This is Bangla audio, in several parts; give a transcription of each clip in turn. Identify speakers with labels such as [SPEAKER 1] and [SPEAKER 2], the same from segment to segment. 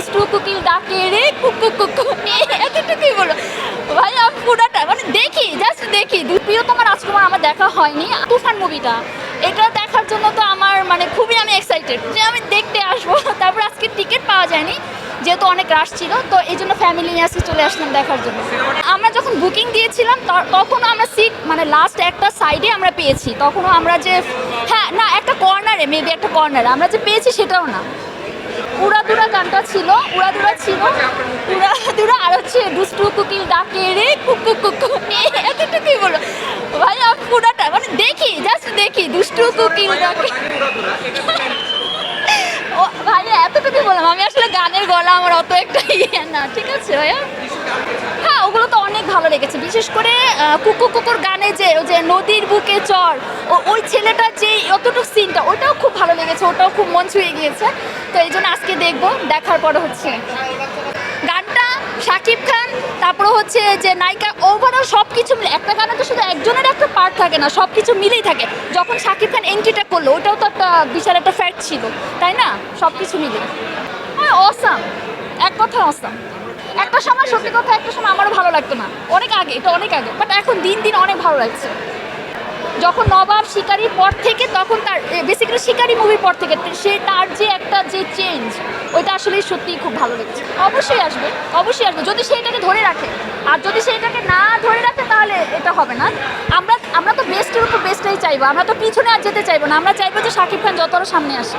[SPEAKER 1] দুষ্টু কুকিল ডাকে রে কুকু কুকু এতটুকুই বলো ভাই আমি পুরাটা মানে দেখি জাস্ট দেখি। প্রিয়তমা রাজকুমার আমার দেখা হয়নি। তুফান মুভিটা। এটা দেখার জন্য তো আমার মানে খুবই আমি এক্সাইটেড যে আমি দেখতে আসব। তারপর আজকে টিকিট পাওয়া যায়নি, যেহেতু অনেক রাশ ছিল, তো এই জন্য ফ্যামিলি নিয়ে আজকে চলে আসলাম দেখার জন্য। আমরা যখন বুকিং দিয়েছিলাম তখনও আমরা সিট মানে লাস্ট একটা সাইডে আমরা পেয়েছি। তখনও আমরা যে হ্যাঁ না, একটা কর্নারে মেবি একটা কর্নারে আমরা যে পেয়েছি সেটাও না। উড়াদুরা গানটা ছিল উড়াদুরা ছিল উড়াদুরা আর হচ্ছে দুষ্টু কুকিল ডাকে রে কুকু কুকু এতটুকুই বলো। ভাই আমি পুরাটা মানে দেখি জাস্ট দেখি দুষ্টু কুকিল ডাকে। ভাই এতটুকুই বললাম আমি আসলে গানের গলা আমার অত একটা ইয়ে না ঠিক আছে ভাইয়া? হ্যাঁ ওগুলো তো অনেক ভালো লেগেছে বিশেষ করে আহ, কুকু কুকুর গানে যে ও যে নদীর বুকে চর ওই ছেলেটা যে অতটুকু সিনটা ওটাও খুব মন ছুঁয়ে গিয়েছে। তো এই জন্য আজকে দেখব, দেখার পর হচ্ছে। গানটা শাকিব খান তারপরে হচ্ছে যে নায়িকা ওভারঅল সব কিছু মিলে একটা গানে তো শুধু একজনের একটা পার্ট থাকে না সব কিছু মিলেই থাকে। যখন শাকিব খান এন্ট্রিটা করল, ওটাও তো একটা বিশাল একটা ফ্যাক্ট ছিল, তাই না? সব কিছু মিলে। হ্যাঁ অসাম এক কথা অসাম একটা সময় সত্যি কথা, একটা সময় আমারও ভালো লাগতো না। অনেক আগে, এটা অনেক আগে বাট এখন দিন দিন অনেক ভালো লাগছে। যখন নবাব শিকারির পর থেকে তখন তার বেসিক্যালি শিকারি মুভির পর থেকে সে তার যে একটা যে চেঞ্জ ওইটা আসলে সত্যিই খুব ভালো লেগেছে। অবশ্যই আসবে অবশ্যই আসবে। যদি সে এটাকে ধরে রাখে আর যদি সে এটাকে না ধরে রাখে তাহলে এটা হবে না। আমরা আমরা তো বেস্টের উপর বেস্টটাই চাইব আমরা তো পিছনে আর যেতে চাইব না আমরা চাইব যে শাকিব খান যতটা সামনে আসে?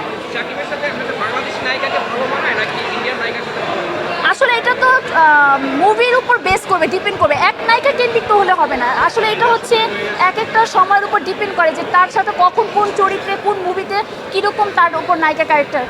[SPEAKER 1] আসলে এটা তো মুভির উপর বেস করবে ডিপেন্ড করবে। এক নায়িকা তো হলে হবে না। আসলে এটা হচ্ছে এক একটা সময়ের উপর ডিপেন্ড করে যে তার সাথে কখন কোন চরিত্রে, কোন মুভিতে কীরকম তার উপর নায়িকা ক্যারেক্টার